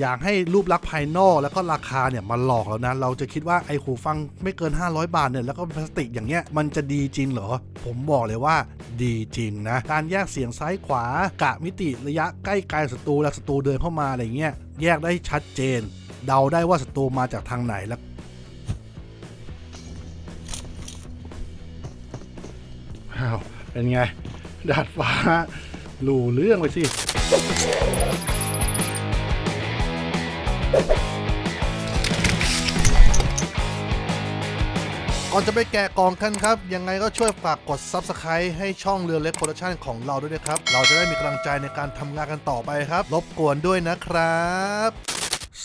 อยากให้รูปลักษณ์ภายนอกแล้วก็ราคาเนี่ยมาหลอกแล้วนะ เราจะคิดว่าไอ้หูฟังไม่เกิน 500 บาทเนี่ยแล้วก็พลาสติกอย่างเงี้ยมันจะดีจริงเหรอ ผมบอกเลยว่าดีจริงนะ การแยกเสียงซ้ายขวากะมิติระยะใกล้ไกลศัตรูและศัตรูเดินเข้ามาอะไรเงี้ยแยกได้ชัดเจน เดาได้ว่าศัตรูมาจากทางไหนแล้วอ้าวเป็นไง ดาดฟ้าหลู่เรื่องไปสิ ก่อนจะไปแกะกล่องกันครับ ยังไงก็ช่วยฝากกด Subscribe ให้ช่องเรือเล็กโปรดักชันของเราด้วยนะครับ เราจะได้มีกำลังใจในการทำงานกันต่อไปครับ รบกวนด้วยนะครับ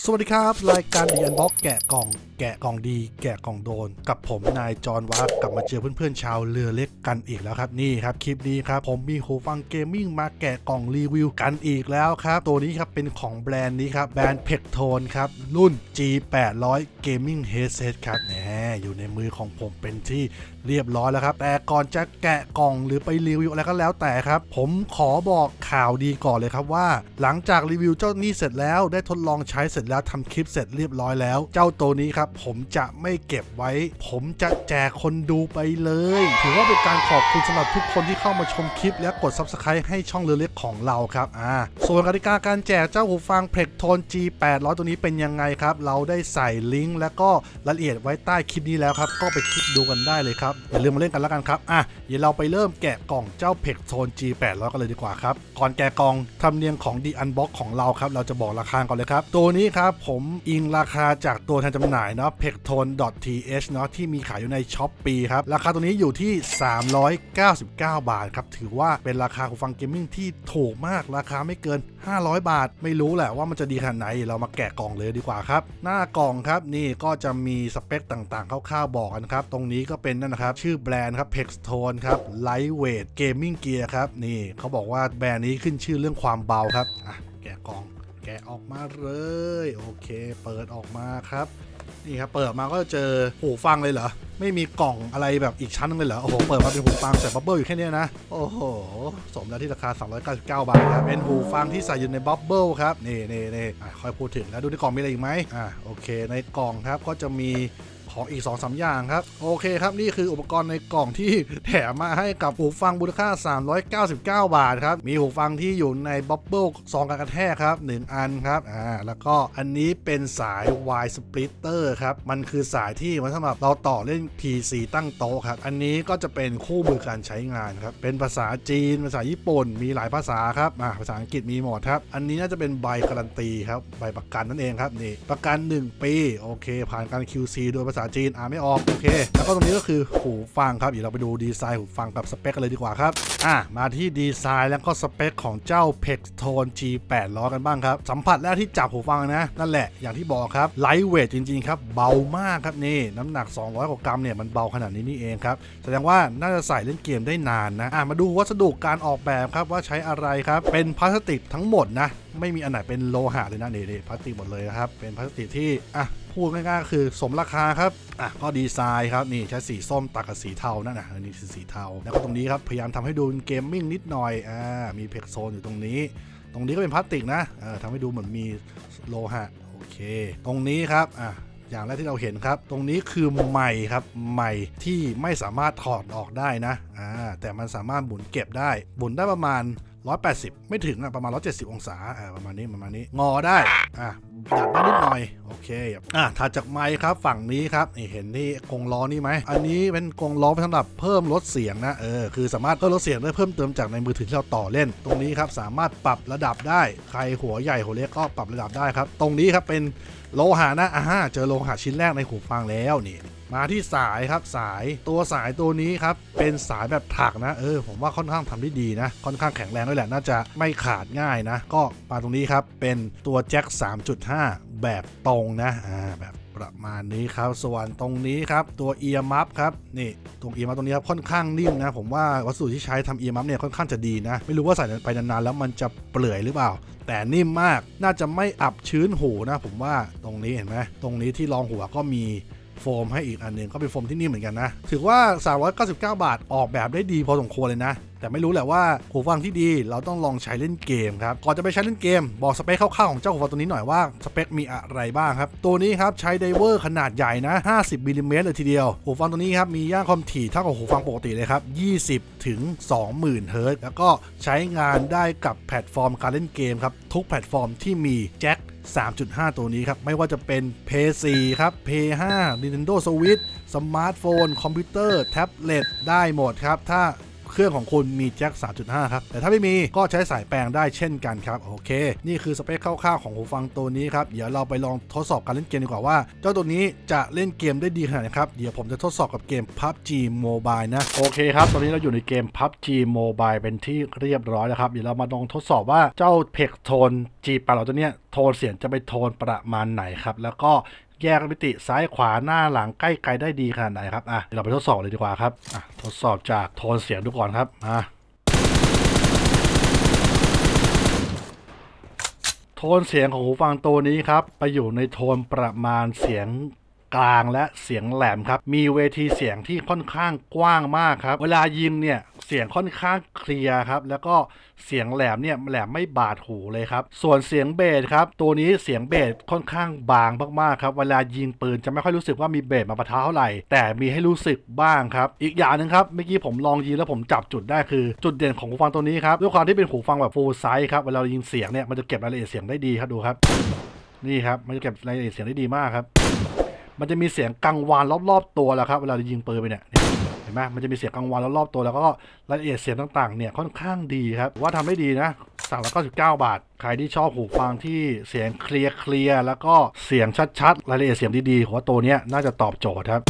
สวัสดีครับ รายการดีอันบ็อกแกะกล่อง แกะกล่องดี แกะกล่องโดน กับผมนายจอนวักกลับมาเจอเพื่อนๆชาวเรือเล็กกันอีกแล้วครับนี่ครับคลิปนี้ครับผมมีหูฟังเกมมิ่งมาแกะกล่องรีวิวกันอีกแล้วครับ ตัวนี้ครับเป็นของแบรนด์นี้ครับแบรนด์เพกโทนครับรุ่น G800 Gaming Headset ครับแหมอยู่ในมือของผมเป็นที่ เรียบร้อยแล้วครับ แต่ก่อนจะแกะกล่องหรือไปรีวิวอะไรก็แล้วแต่ครับ ผมขอบอกข่าวดีก่อนเลยครับว่า หลังจากรีวิวเจ้านี่เสร็จแล้วได้ทดลองใช้เสร็จแล้วทำคลิปเสร็จเรียบร้อยแล้ว เจ้าตัวนี้ครับ ผมจะไม่เก็บไว้ ผมจะแจกคนดูไปเลย ถือว่าเป็นการขอบคุณสำหรับทุกคนที่เข้ามาชมคลิป และกด Subscribe ให้ช่องเรือเล็กของเราครับอ่าส่วนกติกาการแจกเจ้าหูฟังเพล็กโทน G800 ตัวนี้เป็นยังไงครับเราได้ใส่ลิงก์และก็รายละเอียดไว้ใต้คลิปนี้แล้วครับก็ไปคลิกดูกันได้เลยครับอย่าลืมมาเล่นกันแล้วกันครับ อะเดี๋ยวเราไปเริ่มแกะกล่องเจ้าเพกโทน G800 กันเลยดีกว่าครับ ก่อนแกะกล่องทำเนียมของดีอันบ็อกของเราครับ เราจะบอกราคาก่อนเลยครับ ตัวนี้ครับผมอิงราคาจากตัวแทนจำหน่ายเนาะ p e c t o n th เนาะที่มีขายอยู่ในช้อปปีครับ ราคาตัวนี้อยู่ที่ 399 บาทครับถือว่าเป็นราคาหูฟังเกมมิ่งที่ถูกมากราคาไม่เกิน 500 บาท ไม่รู้แหละว่ามันจะดีขนาดไหนเรามาแกะกล่องเลยดีกว่าครับ หน้ากล่องครับนี่ก็จะมีสเปคต่างๆคร่าวๆบอกกันครับ ตรงนี้ก็เป็นนั่นนะครับชื่อแบรนด์ครับ Pextone ครับ Lightweight Gaming Gear ครับ นี่เขาบอกว่าแบรนด์นี้ขึ้นชื่อเรื่องความเบาครับ อะ แกะกล่อง แกะออกมาเลย โอเค เปิดออกมาครับนี่ครับเปิดมาก็เจอหูฟังเลยเหรอ ไม่มีกล่องอะไรแบบอีกชั้นนึงเลยเหรอ โอ้โห เปิดมาเป็นหูฟังใส่บับเบิ้ลอยู่แค่นี้นะ โอ้โห สมแล้วที่ราคา 399 บาทครับ เป็นหูฟังที่ใส่อยู่ในบับเบิ้ลครับ นี่นี่นี่ค่อยพูดถึงแล้วดูในกล่องมีอะไรอีกไหมอะโอเค ในกล่องครับก็จะมี ของอีก2อสอย่างครับ โอเคครับ นี่คืออุปกรณ์ในกล่องที่แถมมาให้กับหูฟังมูลค่า 399 บาทครับ มีหูฟังที่อยู่ในบับเบิลซองการกระแทกครับ 1 อันครับอ่าแล้วก็อันนี้เป็นสาย Y splitter ครับ มันคือสายที่มันสำหรับเราต่อเล่น PC ตั้งโต๊ะครับ อันนี้ก็จะเป็นคู่มือการใช้งานครับ เป็นภาษาจีน ภาษาญี่ปุ่น มีหลายภาษาครับอ่าภาษาอังกฤษมีหมดครับ อันนี้น่าจะเป็นใบการันตีครับ ใบประกันนั่นเองครับนี่ ประกัน 1 ปี โอเค ผ่านการ QC โดยภาษาจีนอ่านไม่ออกโอเค แล้วก็ตรงนี้ก็คือหูฟังครับเดี๋ยวเราไปดูดีไซน์หูฟังกับสเปคกันเลยดีกว่าครับอะมาที่ดีไซน์แล้วก็สเปคของเจ้า p e x t o n G800 กันบ้างครับ สัมผัสแรกที่จับหูฟังนะ นั่นแหละอย่างที่บอกครับไลท์เวทจริงๆครับ เบามากครับนี่ น้ำหนัก 200 กว่ากรัมเนี่ยมันเบาขนาดนี้นี่เองครับแสดงว่าน่าจะใส่เล่นเกมได้นานนะอะมาดูวัสดุการออกแบบครับว่าใช้อะไรครับ เป็นพลาสติกทั้งหมดนะไม่มีอันไหนเป็นโลหะเลยนะนี่นี่พลาสติกหมดเลยนะครับเป็นพลาสติกที่อะ พูดง่ายๆคือสมราคาครับอะก็ดีไซน์ครับนี่ใช้สีส้มตัดกับสีเทานั่นนะอันนี้คือสีเทา แล้วก็ตรงนี้ครับพยายามทำให้ดูเป็นเกมมิ่งนิดหน่อยอ่ามีเพกโซนอยู่ตรงนี้ ตรงนี้ก็เป็นพลาสติกนะเออทำให้ดูเหมือนมีโลหะโอเค ตรงนี้ครับอะอย่างแรกที่เราเห็นครับ ตรงนี้คือใหม่ครับใหม่ที่ไม่สามารถถอดออกได้นะอ่าแต่มันสามารถหมุนเก็บได้หมุนได้ประมาณ 180 ไม่ถึงอะประมาณ 170 องศาอ่าประมาณนี้ประมาณนี้งอได้อะ ดัดได้นิดหน่อยโอเคอะถัดจากไมค์ครับฝั่งนี้ครับนี่เห็นที่กรงล้อนี่ไหมอันนี้เป็นกรงล้อสำหรับเพิ่มลดเสียงนะเออคือสามารถเพิ่มลดเสียงได้เพิ่มเติมจากในมือถือที่เราต่อเล่น ตรงนี้ครับสามารถปรับระดับได้ใครหัวใหญ่หัวเล็กก็ปรับระดับได้ครับ ตรงนี้ครับเป็นโลหะนะอ่าเจอโลหะชิ้นแรกในหูฟังแล้วนี่ มาที่สายครับสายตัวสายตัวนี้ครับเป็นสายแบบถักนะเออผมว่าค่อนข้างทำได้ดีนะ ค่อนข้างแข็งแรงด้วยแหละน่าจะไม่ขาดง่ายนะ ก็มาตรงนี้ครับเป็นตัวแจ็ค 3.5 แบบตรงนะอ่าแบบประมาณนี้ครับ ส่วนตรงนี้ครับตัวเอียร์มัฟครับนี่ตรงเอียร์มัฟตรงนี้ครับค่อนข้างนิ่มนะ ผมว่าวัสดุที่ใช้ทำเอียร์มัฟเนี่ยค่อนข้างจะดีนะ ไม่รู้ว่าใส่ไปนานๆแล้วมันจะเปลื่อยหรือเปล่า แต่นิ่มมากน่าจะไม่อับชื้นหูนะ ผมว่าตรงนี้เห็นไหมตรงนี้ที่รองหัวก็มี โฟมให้อีกอันหนึ่งก็เป็นโฟมที่นิ่มเหมือนกันนะ ถือว่า 399 บาทออกแบบได้ดีพอสมควรเลยนะ แต่ไม่รู้แหละว่าหูฟังที่ดีเราต้องลองใช้เล่นเกมครับก่อนจะไปใช้เล่นเกม บอกสเปคคร่าวๆของเจ้าหูฟังตัวนี้หน่อยว่าสเปคมีอะไรบ้างครับ ตัวนี้ครับใช้ไดเวอร์ขนาดใหญ่นะ 50มิลลิเมตรเลยทีเดียว หูฟังตัวนี้ครับมีย่านความถี่เท่ากับหูฟังปกติเลยครับ 20 ถึง 20,000 เฮิร์ตแล้วก็ใช้งานได้กับแพลตฟอร์มการเล่นเกมครับทุกแพลตฟอร์มที่มีแจ็ค3.5 ตัวนี้ครับ ไม่ว่าจะเป็น PS4 ครับ p 5 Nintendo Switch สมาร์ทโฟน คอมพิวเตอร์ แท็บเล็ต ได้หมดครับ ถ้า เครื่องของคุณมีแจ็ค 3.5 ครับ แต่ถ้าไม่มีก็ใช้สายแปลงได้เช่นกันครับ โอเค นี่คือสเปคคร่าวๆของหูฟังตัวนี้ครับ เดี๋ยวเราไปลองทดสอบการเล่นเกมดีกว่าว่า เจ้าตัวนี้จะเล่นเกมได้ดีขนาดไหนครับ เดี๋ยวผมจะทดสอบกับเกม PUBG Mobile นะ โอเคครับ ตอนนี้เราอยู่ในเกม PUBG Mobile เป็นที่เรียบร้อยแล้วครับ เดี๋ยวเรามาลองทดสอบว่าเจ้าเพกโทน G ปเราตัวเนี้ยโทนเสียงจะไปโทนประมาณไหนครับ แล้วก็ แยกมิติซ้ายขวาหน้าหลังใกล้ไกลได้ดีขนาดไหนครับอะเราไปทดสอบเลยดีกว่าครับอะทดสอบจากโทนเสียงดูก่อนครับอะโทนเสียงของหูฟังตัวนี้ครับไปอยู่ในโทนประมาณเสียงกลางและเสียงแหลมครับ มีเวทีเสียงที่ค่อนข้างกว้างมากครับ เวลายิงเนี่ย เสียงค่อนข้างเคลียร์ครับ แล้วก็เสียงแหลมเนี่ยแหลมไม่บาดหูเลยครับ ส่วนเสียงเบสครับ ตัวนี้เสียงเบสค่อนข้างบางมากๆครับ เวลายิงปืนจะไม่ค่อยรู้สึกว่ามีเบสมาปะทะเท่าไหร่ แต่มีให้รู้สึกบ้างครับ อีกอย่างหนึ่งครับ เมื่อกี้ผมลองยิงแล้วผมจับจุดได้คือ จุดเด่นของหูฟังตัวนี้ครับ ด้วยความที่เป็นหูฟังแบบ full size ครับ เวลายิงเสียงเนี่ยมันจะเก็บรายละเอียดเสียงได้ดีครับดูครับ นี่ครับ มันจะเก็บรายละเอียดเสียงได้ดีมากครับ มันจะมีเสียงกังวานรอบๆตัวแล้วครับ เวลายิงปืนไปเนี่ย ไหมมันจะมีเสียงกังวานรอบๆตัวแล้วก็รายละเอียดเสียงต่างๆเนี่ยค่อนข้างดีครับว่าทำได้ดีนะสั่งแล้วก็19บาท ใครที่ชอบหูฟังที่เสียงเคลียร์เคลียร์แล้วก็เสียงชัดๆรายละเอียดเสียงดีๆหัว่าตัวเนี้ยน่าจะตอบโจทย์ครับ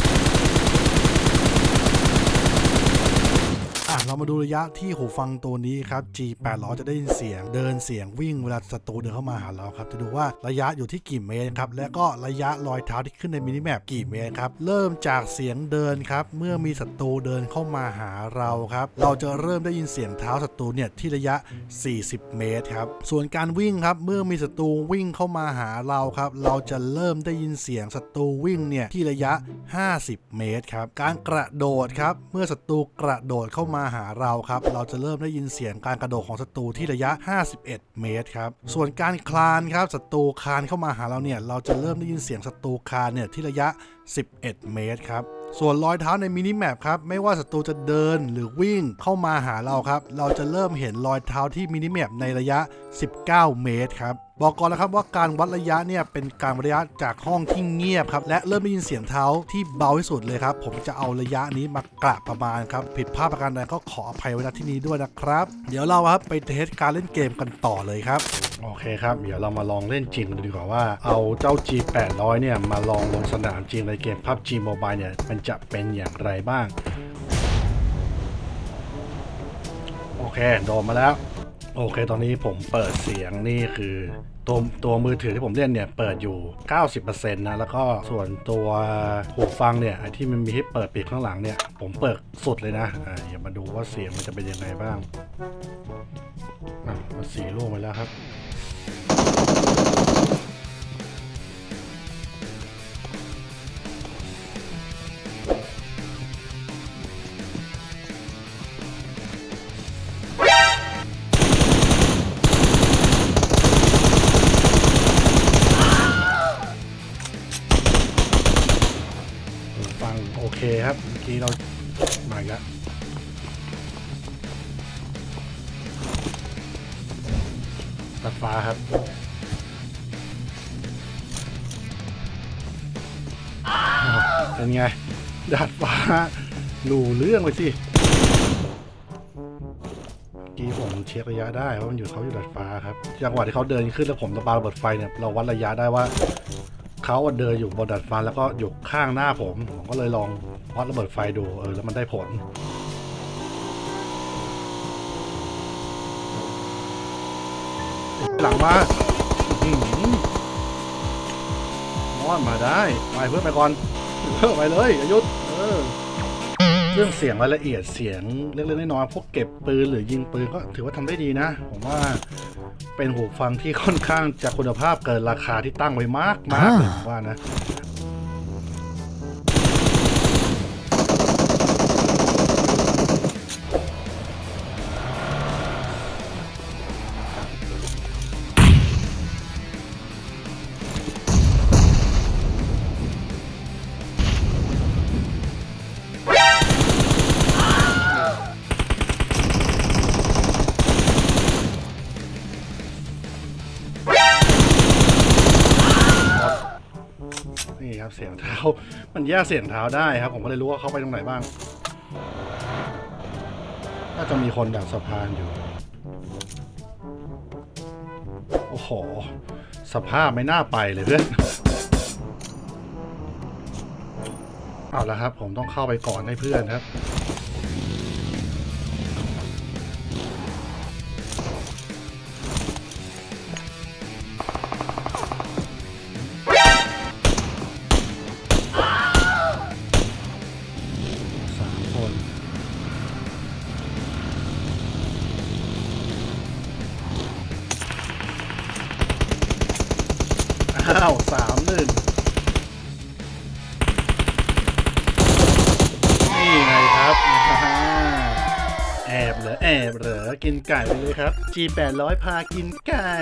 อะ เรามาดูระยะที่หูฟังตัวนี้ครับ G 8 0 0จะได้ยินเสียงเดินเสียงวิ่งเวลาศัตรูเดินเข้ามาหาเราครับจะดูว่าระยะอยู่ที่กี่เมตรครับและก็ระยะรอยเท้าที่ขึ้นในมินิแมปกี่เมตรครับเริ่มจากเสียงเดินครับเมื่อมีศัตรูเดินเข้ามาหาเราครับเราจะเริ่มได้ยินเสียงเท้าศัตรูเนี่ยที่ระยะ 40 เมตรครับส่วนการวิ่งครับเมื่อมีศัตรูวิ่งเข้ามาหาเราครับเราจะเริ่มได้ยินเสียงศัตรูวิ่งเนี่ยที่ระยะ 50 เมตรครับการกระโดดครับเมื่อศัตรูกระโดดเข้ามาหาเราครับ เราจะเริ่มได้ยินเสียงการกระโดดของศัตรูที่ระยะ 51 เมตรครับ ส่วนการคลานครับศัตรูคลานเข้ามาหาเราเนี่ย เราจะเริ่มได้ยินเสียงศัตรูคลานเนี่ยที่ระยะ 11 เมตรครับส่วนรอยเท้าในมินิแมปครับ ไม่ว่าศัตรูจะเดินหรือวิ่งเข้ามาหาเราครับ เราจะเริ่มเห็นรอยเท้าที่มินิแมปในระยะ 19 เมตรครับบอกก่อนนะครับว่าการวัดระยะเนี่ยเป็นการวัดระยะจากห้องที่เงียบครับและเริ่มได้ยินเสียงเท้าที่เบาที่สุดเลยครับ ผมจะเอาระยะนี้มากระประมาณครับผิดพลาดประการใดก็ขออภัยไว้ณที่นี้ด้วยนะครับ เดี๋ยวเราครับไปเทสการเล่นเกมกันต่อเลยครับโอเคครับ เดี๋ยวเรามาลองเล่นจริงกันดีกว่าว่าเอาเจ้า G 8 0 0เนี่ยมาลองลงสนามจริงในเกม PUBG Mobile เนี่ยมันจะเป็นอย่างไรบ้าง โอเค โดนมาแล้ว โอเค ตอนนี้ผมเปิดเสียงนี่คือตัวตัวมือถือที่ผมเล่นเนี่ยเปิดอยู่ 90%นะ แล้วก็ส่วนตัวหูฟังเนี่ยไอที่มันมีให้เปิดปิดข้างหลังเนี่ย ผมเปิดสุดเลยนะอ่าอย่ามาดูว่าเสียงมันจะเป็นยังไงบ้างอะมันสีร่วงไปแล้วครับ เป็นไง ดาดฟ้าหลูเรื่องไปสิกี้ผมเช็คระยะได้ว่ามันอยู่เขาอยู่ดาดฟ้าครับจังหวะที่เขาเดินขึ้นแล้วผมระบาระเบิดไฟเนี่ยเราวัดระยะได้ว่าเขาเดินอยู่บนดาดฟ้าแล้วก็อยู่ข้างหน้าผมผมก็เลยลองวัดระเบิดไฟดูเออแล้วมันได้ผลหลังมาอื้อหือมอนมาได้ ไปเพื่อนไปก่อน เออไปเลยอายุธเออเรื่องเสียงรายละเอียดเสียงเล็กๆน้อยๆพวกเก็บปืนหรือยิงปืนก็ถือว่าทำได้ดีนะ ผมว่าเป็นหูฟังที่ค่อนข้างจะคุณภาพเกินราคาที่ตั้งไว้มากมากเลยผมว่านะ เสียงเท้า มันแยกเสียงเท้าได้ครับ ผมก็เลยรู้ว่าเขาไปตรงไหนบ้างน่าจะมีคนดักสะพานอยู่ โอ้โห สภาพไม่น่าไปเลยเพื่อน เอาละครับ ผมต้องเข้าไปก่อนให้เพื่อนครับ คน อ้าวสามหนึ่งนี่ไงครับอ่าแอบเหรอแอบเหรอกินไก่ไปเลยครับ G 8 0 0 พากินไก่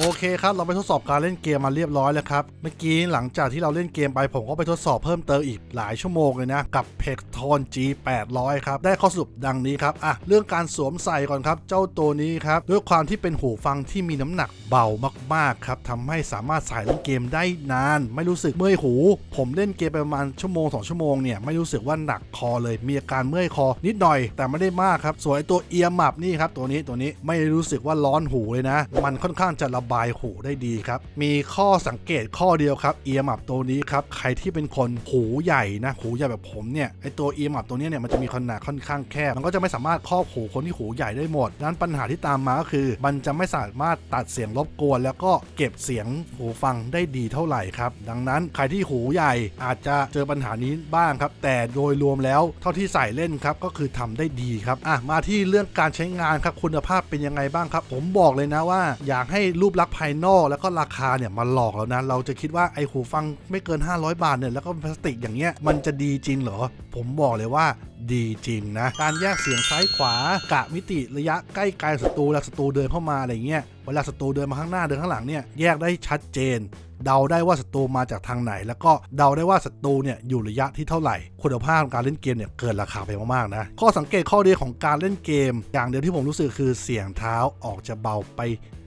โอเคครับ เราไปทดสอบการเล่นเกมมาเรียบร้อยแล้วครับ เมื่อกี้หลังจากที่เราเล่นเกมไปผมก็ไปทดสอบเพิ่มเติมอีกหลายชั่วโมงเลยนะ กับ p e c t o n G 8 0 0ครับ ได้ข้อสรุปดังนี้ครับ อะ เรื่องการสวมใส่ก่อนครับ เจ้าตัวนี้ครับ ด้วยความที่เป็นหูฟังที่มีน้ำหนักเบามากๆครับทำให้สามารถใส่เล่นเกมได้นาน ไม่รู้สึกเมื่อยหู ผมเล่นเกมไปประมาณชั่วโมง2ชั่วโมงเนี่ยไม่รู้สึกว่าหนักคอเลย มีอาการเมื่อยคอ นิดหน่อยแต่ไม่ได้มากครับส่วนไอตัวเอียร์มับนี่ครับตัวนี้ตัวนี้ไม่รู้สึกว่าร้อนหูเลยนะ มันค่อนข้างจะระบายหูได้ดีครับ มีข้อสังเกตข้อเดียวครับเอียร์มับตัวนี้ครับ ใครที่เป็นคนหูใหญ่นะหูใหญ่แบบผมเนี่ยไอตัวเอียร์มับตัวนี้เนี่ยมันจะมีขนาดค่อนข้างแคบ มันก็จะไม่สามารถครอบหูคนที่หูใหญ่ได้หมดดังนั้นปัญหาที่ตามมาก็คือ มันจะไม่สามารถตัดเสียงรบกวน แล้วก็เก็บเสียงหูฟังได้ดีเท่าไหร่ครับ ดังนั้นใครที่หูใหญ่อาจจะเจอปัญหานี้บ้างครับ แต่โดยรวมแล้วเท่าที่ใส่เล่นครับก็คือทำได้ดีครับอะมาที่เรื่องการใช้งานครับคุณภาพเป็นยังไงบ้างครับ ผมบอกเลยนะว่าอยากให้รูปลักษณ์ภายนอกแล้วก็ราคาเนี่ยมาหลอกแล้วนะ เราจะคิดว่าไอหูฟังไม่เกิน 500 บาทเนี่ยแล้วก็พลาสติกอย่างเงี้ยมันจะดีจริงเหรอ ผมบอกเลยว่าดีจริงนะ การแยกเสียงซ้ายขวากะมิติระยะใกล้ไกลศัตรูแล้วศัตรูเดินเข้ามาอะไรเงี้ยเวลาศัตรูเดินมาข้างหน้าเดินข้างหลังเนี่ยแยกได้ชัดเจน เดาได้ว่าศัตรูมาจากทางไหน แล้วก็เดาได้ว่าศัตรูเนี่ยอยู่ระยะที่เท่าไหร่ คุณภาพของการเล่นเกมเนี่ยเกินราคาไปมากๆนะ ข้อสังเกตข้อดีของการเล่นเกม อย่างเดียวที่ผมรู้สึกคือเสียงเท้าออกจะเบาไป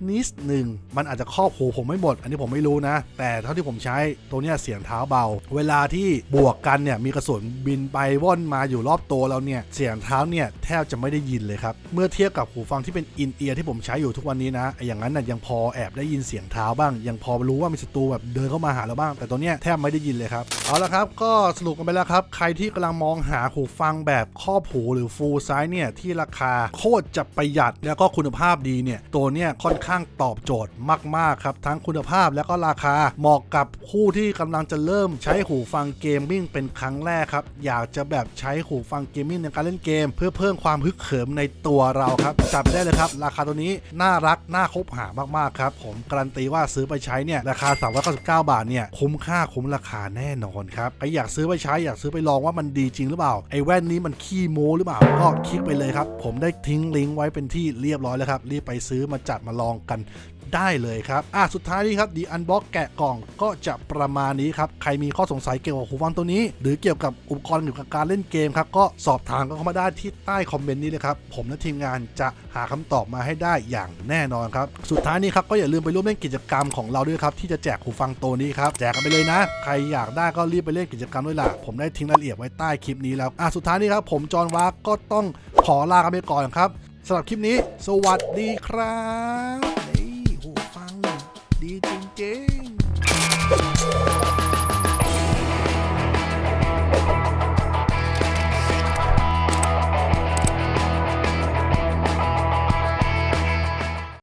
นิดหนึ่งมันอาจจะครอบหูผมไม่หมด อันนี้ผมไม่รู้นะ แต่เท่าที่ผมใช้ตัวเนี้ยเสียงเท้าเบา เวลาที่บวกกันเนี่ยมีกระสุนบินไปว่อนมาอยู่รอบตัวเราเนี่ยเสียงเท้าเนี่ยแทบจะไม่ได้ยินเลยครับเมื่อเทียบกับหูฟังที่เป็นอินเอียร์ที่ผมใช้อยู่ทุกวันนี้นะอย่างนั้นน่ะยังพอแอบได้ยินเสียงเท้าบ้าง ยังพอรู้ว่ามีศัตรูแบบเดินเข้ามาหาเราบ้าง แต่ตัวเนี้ยแทบไม่ได้ยินเลยครับ เอาละครับ ก็สรุปกันไปแล้วครับ ใครที่กำลังมองหาหูฟังแบบครอบหูหรือฟูลไซส์เนี่ยที่ราคาโคตรจะประหยัดแล้วก็คุณภาพดีเนี่ยตัวเนี้ยค่อนข้างตอบโจทย์มากๆครับทั้งคุณภาพแล้วก็ราคาเหมาะกับผู้ที่กำลังจะเริ่มใช้หูฟังเกมมิ่งเป็นครั้งแรกครับอยากจะแบบใช้หูฟังเกมมิ่งในการเล่นเกม เพื่อเพิ่มความฮึกเหิมในตัวเราครับจับได้เลยครับ ราคาตัวนี้น่ารักน่าคบหามากๆครับผมการันตีว่าซื้อไปใช้เนี่ยราคา399 บาทเนี่ยคุ้มค่าคุ้มราคาแน่นอนครับใครอยากซื้อไปใช้อยากซื้อไปลองว่ามันดีจริงหรือเปล่าไอ้แว่นนี้มันขี้โม้หรือเปล่าก็คลิกไปเลยครับผมได้ทิ้งลิงก์ไว้เป็นที่เรียบร้อยแล้วครับรีบไปซื้อมาจัดมาลองกัน ได้เลยครับอะสุดท้ายนี้ครับดีอันบ็อกแกะกล่องก็จะประมาณนี้ครับ ใครมีข้อสงสัยเกี่ยวกับหูฟังตัวนี้ หรือเกี่ยวกับอุปกรณ์เกี่ยวกับการเล่นเกมครับ ก็สอบถามกันเข้ามาได้ที่ใต้คอมเมนต์นี้เลยครับ ผมและทีมงานจะหาคำตอบมาให้ได้อย่างแน่นอนครับ สุดท้ายนี้ครับก็อย่าลืมไปร่วมเล่นกิจกรรมของเราด้วยครับที่จะแจกหูฟังตัวนี้ครับแจกกันไปเลยนะ ใครอยากได้ก็รีบไปเล่นกิจกรรมด้วยล่ะผมได้ทิ้งรายละเอียดไว้ใต้คลิปนี้แล้วอะสุดท้ายนี้ครับผมจอห์นวากก็ต้องขอลากันไปก่อนครับสำหรับคลิปนี้ สวัสดีครับ